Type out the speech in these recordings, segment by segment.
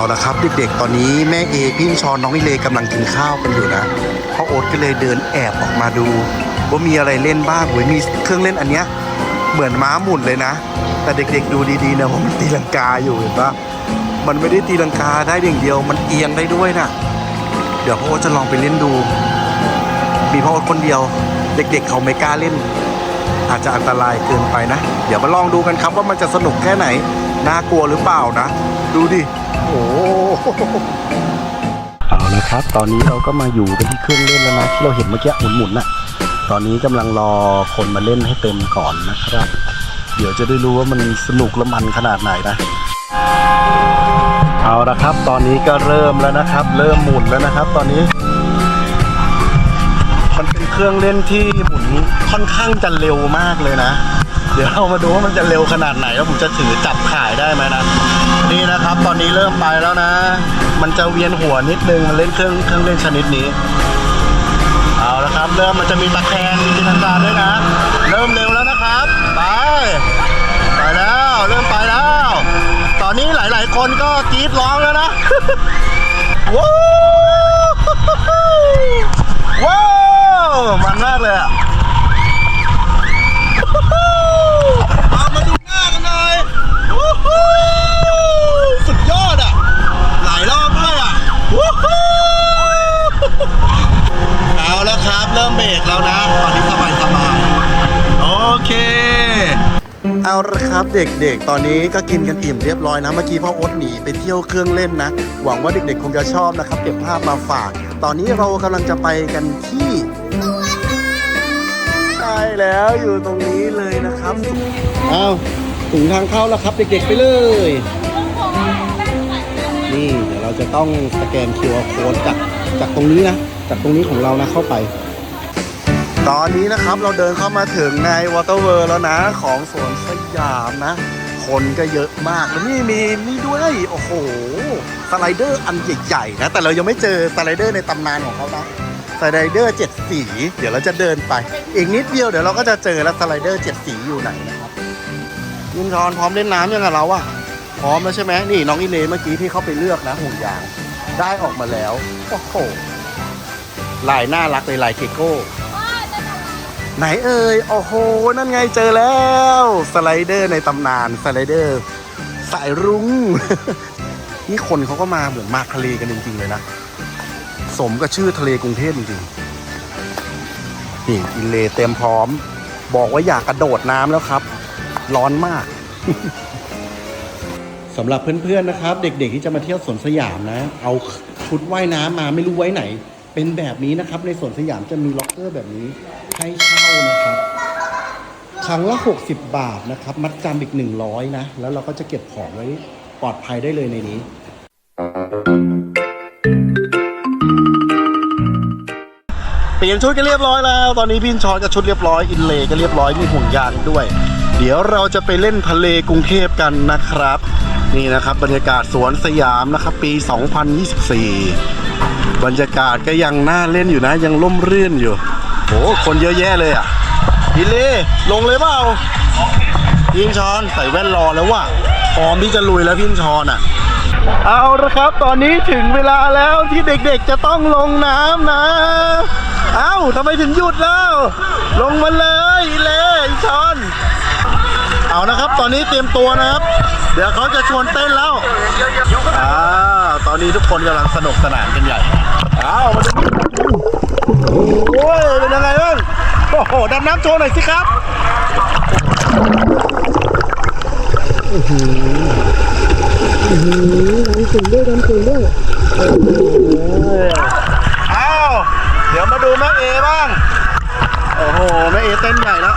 เอาละครับ เด็กๆ ตอนนี้แม่เอพี่ชอนน้องอิเลกำลังกินข้าวกันอยู่นะพ่อโอ๊ตก็เลยเดินแอบออกมาดู ว่ามีอะไรเล่นบ้างเว้ยมีเครื่องเล่นอันเนี้ยเหมือนม้าหมุนเลยนะ แต่เด็กๆดูดีๆนะว่ามันตีลังกาอยู่เห็นปะมันไม่ได้ตีลังกาได้อย่างเดียว มันเอียงได้ด้วยนะเดี๋ยวพ่อโอ๊ตจะลองไปเล่นดู มีพ่อโอ๊ตคนเดียว เด็ก ๆ เขาไม่กล้าเล่น อาจจะอันตรายเกินไปนะ เดี๋ยวมาลองดูกันครับว่ามันจะสนุกแค่ไหนน่ากลัวหรือเปล่านะ ดูดิ โอ้เอาละครับ ตอนนี้เราก็มาอยู่กันที่เครื่องเล่นแล้วนะที่เราเห็นเมื่อกี้หมุนๆน่ะ ตอนนี้กำลังรอคนมาเล่นให้เต็มก่อนนะครับ เดี๋ยวจะได้รู้ว่ามันสนุกและมันขนาดไหนนะเอาละครับ ตอนนี้ก็เริ่มแล้วนะครับ เริ่มหมุนแล้วนะครับ ตอนนี้ มันเป็นเครื่องเล่นที่หมุนค่อนข้างจะเร็วมากเลยนะ ดี๋ยวเรามาดูว่ามันจะเร็วขนาดไหนแล้วผมจะถือจับขายได้ไหมนะ นี่นะครับ ตอนนี้เริ่มไปแล้วนะ มันจะเวียนหัวนิดนึงมันเล่นเครื่องเครื่องเล่นชนิดนี้ เอาละครับ เริ่มมันจะมีตะแคงจินตนาการด้วยนะ เริ่มเร็วแล้วนะครับ ไป ไปแล้ว เริ่มไปแล้ว ตอนนี้หลาย ๆ คนก็กรี๊ดร้องแล้วนะว้า เอาละครับเด็กๆ ตอนนี้ก็กินกันอิ่มเรียบร้อยนะ เมื่อกี้พ่อโอ๊ตหนีไปเที่ยวเครื่องเล่นนะ หวังว่าเด็กๆ คงจะชอบนะครับ เก็บภาพมาฝาก ตอนนี้เรากำลังจะไปกันที่ใช่แล้วอยู่ตรงนี้เลยนะครับอ้าวถึงทางเข้าแล้วครับเด็กๆไปเลย นี่เดี๋ยวเราจะต้องสแกน QR code จากจากตรงนี้นะ จากตรงนี้ของเรานะเข้าไป ตอนนี้นะครับเราเดินเข้ามาถึงในวอเตอร์เวิร์แล้วนะ ของสวนสยามนะ คนก็เยอะมากแล้วนี่มีนี่ด้วย โอ้โห สไลเดอร์อันใหญ่ๆนะ แต่เรายังไม่เจอสไลเดอร์ในตำนานของเขานะสไลเดอร์เจ็ดสี เดี๋ยวเราจะเดินไป อีกนิดเดียวเดี๋ยวเราก็จะเจอแล้วสไลเดอร์เจ็ดสีอยู่ไหนนะครับยินทอนพร้อมเล่นน้ำยังไงเราอะพร้อมแล้วใช่ไหมนี่น้องอินเลเมื่อกี้ที่เขาไปเลือกนะห่วงยาง ได้ออกมาแล้วโอ้โหลายน่ารักเลยลายเคโก้ ไหนเอ่ยโอ้โห นั่นไงเจอแล้ว สไลเดอร์ในตำนานสไลเดอร์ สายรุง้ง นี่คนเขาก็มาเหมือนมาทะเลกันจริงๆเลยนะ สมกับชื่อทะเลกรุงเทพจริงๆนี่อินเลเต็มพร้อม บอกว่าอยากกระโดดน้ำแล้วครับ ร้อนมากสำหรับเพื่อนๆนะครับ เด็กๆที่จะมาเที่ยวสวนสยามนะ เอาชุดว่ายน้ำมาไม่รู้ไว้ไหน เป็นแบบนี้นะครับ ในสวนสยามจะมีล็อกเกอร์แบบนี้ให้เช่านะครับ ครั้งละ 60 บาทนะครับ มัดจำอีก 100 นะ แล้วเราก็จะเก็บของไว้ปลอดภัยได้เลยในนี้ เปลี่ยนชุดกันเรียบร้อยแล้ว ตอนนี้พี่ชอนกับชุดเรียบร้อย อินเลก็เรียบร้อย มีห่วงยางด้วย เดี๋ยวเราจะไปเล่นทะเลกรุงเทพกันนะครับ นี่นะครับบรรยากาศสวนสยามนะครับ ปี 2024 บรรยากาศก็ยังน่าเล่นอยู่นะ ยังร่มรื่นอยู่โอ้คนเยอะแยะเลยอะอินเลลงเลยเปล่าพี่ชอนใส่แว่นรอแล้วว่ะพร้อมที่จะลุยแล้วพี่ชอนอะ เอาละครับ ตอนนี้ถึงเวลาแล้วที่เด็กๆจะต้องลงน้ำนะ เอ้าทำไมถึงหยุดแล้ว ลงมาเลยอีเล่อีชอน เอานะครับ ตอนนี้เตรียมตัวนะครับ ดี๋ยวเขาจะชวนเต้นแล้วอ่าตอนนี้ทุกคนกำลังสนุกสนานกันใหญ่เอามาดูโอ้ยเป็นยังไงบ้างโอ้โหดำน้ำโชว์หน่อยสิครับอ้าวเดี๋ยวมาดูแม่เอบ้างโอ้โหแม่เอเต้นใหญ่แล้ว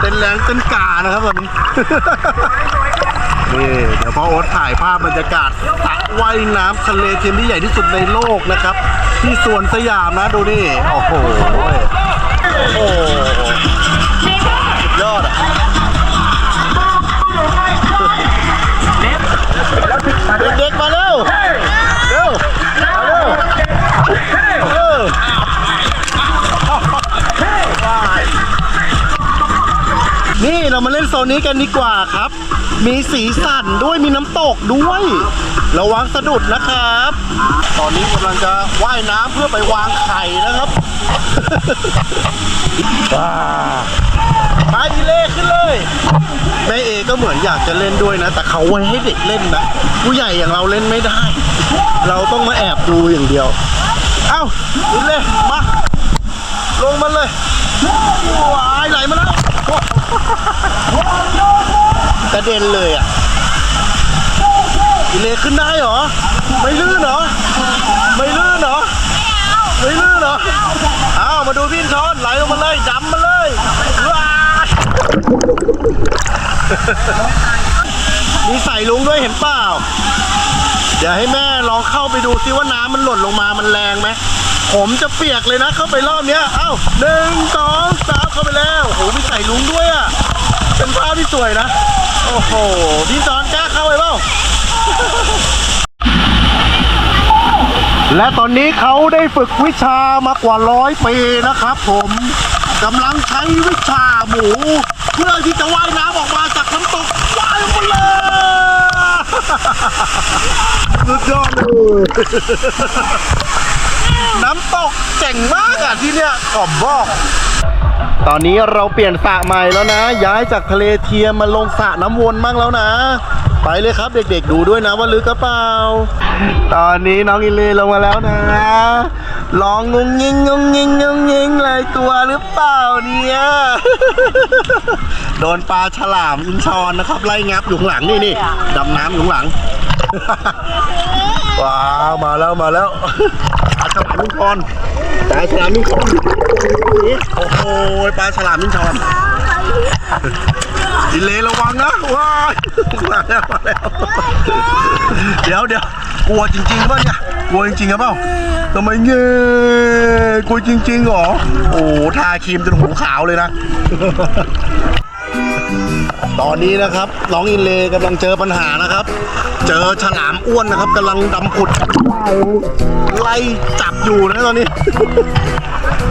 เต้นแรงเต้นกานะครับวันนี้นี่ เดี๋ยวพ่อโอ๊ตถ่ายภาพบรรยากาศสระว่ายน้ำทะเลเทียมที่ใหญ่ที่สุดในโลกนะครับ ที่สวนสยามนะดูนี่ โอ้โห โอ้โหยอดอะเด็กๆมาเร็วเร็วมาเร็วเออนี่เรามาเล่นโซนนี้กันดีกว่าครับ มีสีสันด้วยมีน้ำตกด้วย ระวังสะดุดนะครับ ตอนนี้กำลังจะว่ายน้ำเพื่อไปวางไข่นะครับว้าไปอีเล่ขึ้นเลยแม่เอก็เหมือนอยากจะเล่นด้วยนะ แต่เขาไว้ให้เด็กเล่นนะผู้ใหญ่อย่างเราเล่นไม่ได้ เราต้องมาแอบดูอย่างเดียว เอ้าอีเล่มาลงมาเลยว้ายไหลมาแล้ว กระเด็นเลยอะอีเล่ขึ้นได้เหรอ ไม่ลื่นเหรอ ไม่ลื่นเหรอ ไม่ลื่นเหรอเอามาดูพี่ช้อนไหลลงมาเลยดำมาเลยว้ามีใส่ลุงด้วยเห็นเปล่า เดี๋ยวให้แม่ลองเข้าไปดูซิว่าน้ำมันหล่นลงมามันแรงไหมผมจะเปียกเลยนะเข้าไปรอบเนี้ย เอ้าหนึ่งสองสามเข้าไปแล้วโอ้โหมีใส่ลุงด้วยอะ เป็นภาพที่สวยนะ โอ้โหพี่จอนกล้าเข้าไปเปล่าและตอนนี้เขาได้ฝึกวิชามากว่าร้อยปีนะครับผมกำลังใช้วิชาหมู เพื่อที่จะว่ายน้ำออกมาจากน้ำตกว่ายลงมาเลยสุดยอดเลยน้ำตกเจ๋งมากอะที่เนี้ยขอบบอก ตอนนี้เราเปลี่ยนสระใหม่แล้วนะ ย้ายจากทะเลเทียมมาลงสระน้ำวนมั่งแล้วนะ ไปเลยครับเด็กๆดูด้วยนะว่าลึกกระเปล่า ตอนนี้น้องอิเลลงมาแล้วนะลองงงงิงงงงิงงงงิงเลยตัวหรือเปล่าเนี่ยโดนปลาฉลามอินชอนนะครับไล่งับอยู่ข้างหลังนี่นี่ดำน้ำอยู่ข้างหลังว้าวมาแล้วมาแล้วปลาฉลามมินชอน ปลาฉลามมินชอนนี่โอ้โหปลาฉลามมินชอนดิเลระวังนะว้ายมาแล้วมาแล้วเดี๋ยวเดี๋ยวกลัวจริงๆป่ะเนี่ยกลัวจริงๆหรือเปล่าทำไมเงี้ยกลัวจริงๆเหรอโอ้โหทาครีมจนหูขาวเลยนะ ตอนนี้นะครับน้องอินเลกำลังเจอปัญหานะครับ เจอฉลามอ้วนนะครับกำลังดำผุดไล่จับอยู่นะตอนนี้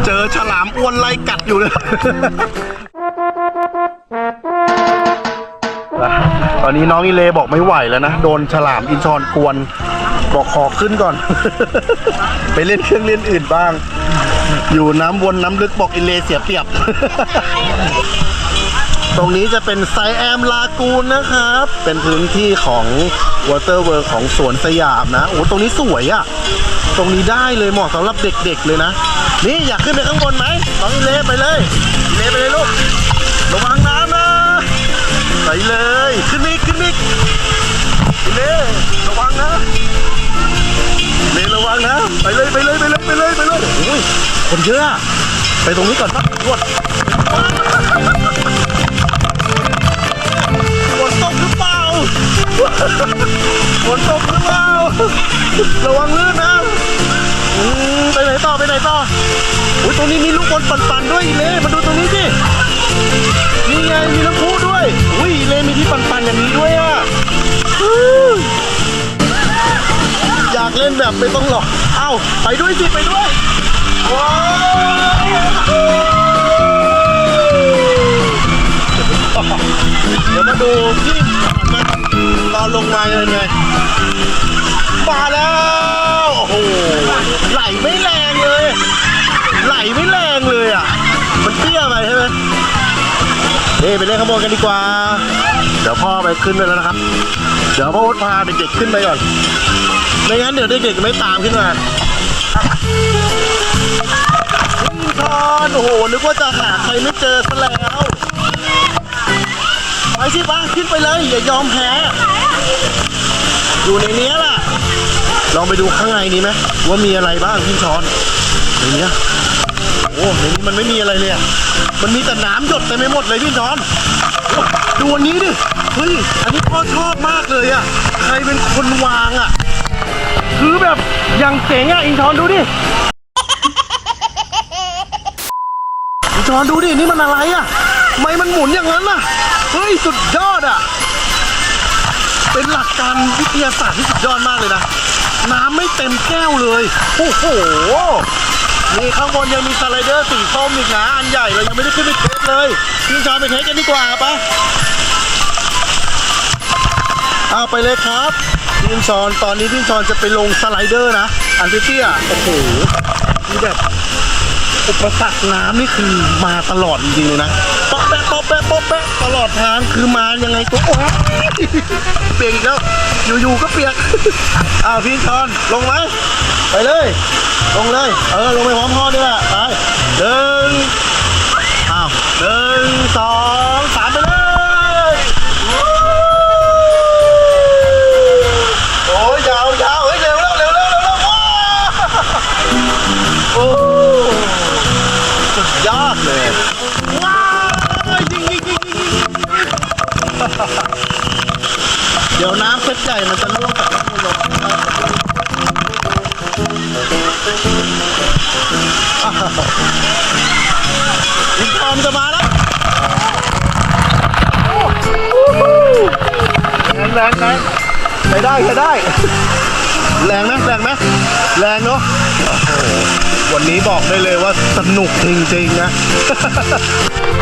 เจอฉลามอ้วนไล่กัดอยู่เลยตอนนี้น้องอิเลบอกไม่ไหวแล้วนะ โดนฉลามอินชอนกวน บอกขอขึ้นก่อน ไปเล่นเครื่องเล่นอื่นบ้าง อยู่น้ำวนน้ำลึกบอกอิเลเสียเปรียบ ตรงนี้จะเป็นไซแอมลากูนนะครับ เป็นพื้นที่ของ Water World ของสวนสยามนะ โอ้ตรงนี้สวยอะ่ะ ตรงนี้ได้เลยเหมาะสำหรับเด็กๆเลยนะ นี่อยากขึ้นไปข้างบนไหมน้องอิเลไปเลยอิเลไปเลยลูก ระวังน้ำนะ ไปเลย ขึ้นอีกขึ้นอีกอิเลระวังนะอิเลระวังนะ ไปเลยไปเลยไปเลยไปเลยไปเลยโอ้ยคนเยอะอะไปตรงนี้ก่อนปะรวด ฝนตกหรือเปล่าระวังลื่นนะอืมไปไหนต่อไปไหนต่ออุ้ยตรงนี้มีลูกบอลปั่นๆด้วยอีเล่มาดูตรงนี้สินี่ไงมีน้ำพุด้วยอุ้ยอีเล่มีที่ปั่นๆอย่างนี้ด้วยอะอื้ออยากเล่นแบบไม่ต้องหรอกเอ้าไปด้วยสิไปด้วยว้าวเดี๋ยวมาดูที่ มันตอนลงมาเป็นไงมาแล้ว โอ้โห ไหลไม่แรงเลย ไหลไม่แรงเลยอะ มันเตี้ยไปใช่ไหมนี่ไปเล่นข้างบนกันดีกว่า เดี๋ยวพ่อไปขึ้นไปแล้วนะครับ เดี๋ยวพ่อวดพาเด็กๆขึ้นไปก่อน ไม่งั้นเดี๋ยวเด็กๆไม่ตามขึ้นมาพี่ทอนโอ้โห นึกว่าจะหาใครไม่เจอซะแล้ว ไปสิป้าขึ้นไปเลยอย่ายอมแพ้อยู่ในเนี้ยล่ะ ลองไปดูข้างในนี้ไหมว่ามีอะไรบ้างพี่ช้อนในเนี้ยโอ้ในนี้มันไม่มีอะไรเลยอะมันมีแต่น้ำหยดเต็มไปหมดเลยพี่ช้อนโอ้ดูอันนี้ดิเฮ้ยอันนี้พ่อชอบมากเลยอะใครเป็นคนวางอะคือแบบอย่างเจ๋งอะอินทอนดูดิอินทอนดูดินี่มันอะไรอะ ไมมันหมุนอย่างนั้นล่ะ เฮ้ย สุดยอดอะ เป็นหลักการวิทยาศาสตร์ที่สุดยอดมากเลยนะ น้ำไม่เต็มแก้วเลย โอ้โห นี่ข้างบนยังมีสไลเดอร์สีส้มอีกนะ อันใหญ่เรายังไม่ได้ขึ้นไปเทสเลยพี่ชอนไปเทสกันดีกว่าปะไปเอาไปเลยครับพี่ชอนตอนนี้พี่ชอนจะไปลงสไลเดอร์นะ อันเตี้ยโอ้โหนี่แบบ อุปสรรคน้ำนี่คือมาตลอดจริงๆเลยนะป๊อกแป๊ะป๊อกแป๊ะป๊อกแป๊ะตลอดทางคือมายังไงตัวโอ้ยเปียกอีกแล้วอยู่ๆก็เปียกอ้าวพี่ชอนลงไหมไปเลย ลงเลย เออลงไปพร้อมพ่อด้วยแหละไปหนึ่งอ้าวหนึ่งสองสามไปเลย ดี๋ยวน้ำเซ็ตใหญ่มันจะล่วงจากน้ำลงยิงทอมจะมาแล้วแรงแรงแรงใช้ได้ใช้ได้ แรงไหมแรงไหมแรงเนาะวันนี้บอกได้เลยว่าสนุกจริงๆนะ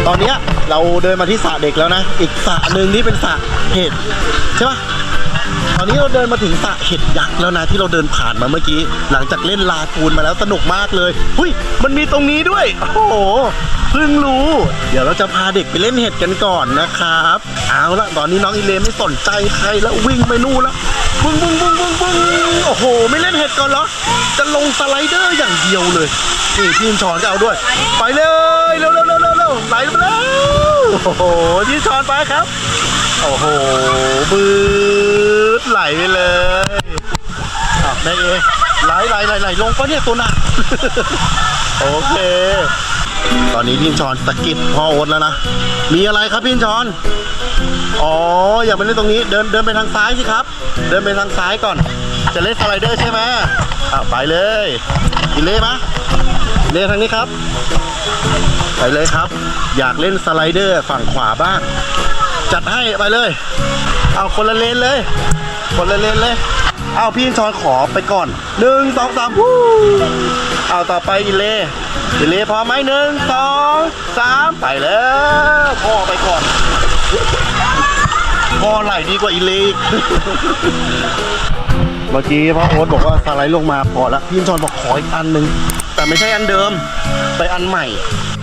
ตอนนี้เราเดินมาที่สระเด็กแล้วนะ อีกสระหนึ่งที่เป็นสระเห็ดใช่ปะ อนนี้เราเดินมาถึงสระเห็ดยักษ์แล้วนะที่เราเดินผ่านมาเมื่อกี้ หลังจากเล่นลากูนมาแล้วสนุกมากเลยหุยมันมีตรงนี้ด้วย โอ้โหเพิ่งรู้ เดี๋ยวเราจะพาเด็กไปเล่นเห็ดกันก่อนนะครับ เอาละตอนนี้น้องอีเลไม่สนใจใครแล้ววิ่งไปนู่นแล้วบึ้งบึ้งบึ้งบึ้งบึ้งโอ้โห ไม่เล่นเห็ดก่อนเหรอ จะลงสไลเดอร์อย่างเดียวเลยนี่ทีมชอนก็เอาด้วย ไปเลยเร็วเร็วเร็วเร็วเร็วไหลมาแล้วโอ้โหทีมชอนไปครับ โอ้โหบืดไหลไปเลยอะแม่เอไหลไหลไหลไหลลงปะเนี่ยตัวหนักโอเค ตอนนี้พี่ชอนสะกิดพ่อโอ๊ตแล้วนะ มีอะไรครับพี่ชอน อ๋อ อย่าไปเล่นตรงนี้ เดินเดินไปทางซ้ายสิครับ เดินไปทางซ้ายก่อน จะเล่นสไลเดอร์ใช่ไหมอะไปเลยกินเล่มะเล่ทางนี้ครับ ไปเลยครับ อยากเล่นสไลเดอร์ฝั่งขวาบ้าง จัดให้ไปเลย เอาคนละเลนเลย คนละเลนเลย เอาพี่ชอนขอไปก่อนหนึ่งสองสามวู้เอาต่อไปอิเล่อิเล่พร้อมไหมหนึ่งสองสามไปแล้วพ่อไปก่อนพ่อไหลดีกว่าอิเล่เมื่อกี้พ่อโอ๊ตบอกว่าสไลด์ลงมาพอละพี่ชอนบอกขออีกอันหนึ่งแต่ไม่ใช่อันเดิมไปอันใหม่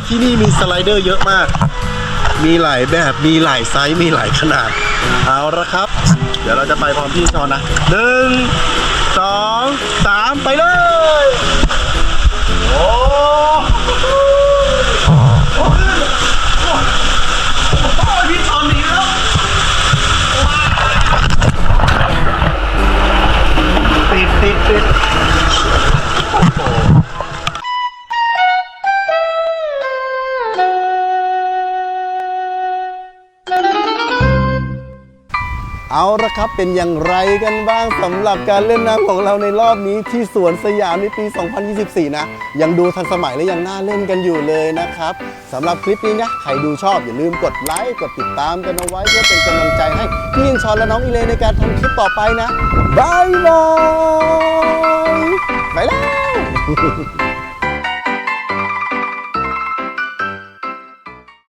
ที่นี่มีสไลเดอร์เยอะมาก มีหลายแบบมีหลายไซส์มีหลายขนาด เอาละครับ เดี๋ยวเราจะไปพร้อมพี่ชอนนะหนึ่งสองสามไปเลย ละครับ เป็นอย่างไรกันบ้างสำหรับการเล่นน้ำของเราในรอบนี้ที่สวนสยามในปี 2024 นะ ยังดูทันสมัยและยังน่าเล่นกันอยู่เลยนะครับสำหรับคลิปนี้นะใครดูชอบอย่าลืมกดไลค์กดติดตามกันเอาไว้เพื่อเป็นกำลังใจให้พี่ยิงชอนและน้องอีเลในการทำคลิปต่อไปนะบายบายไปแล้ว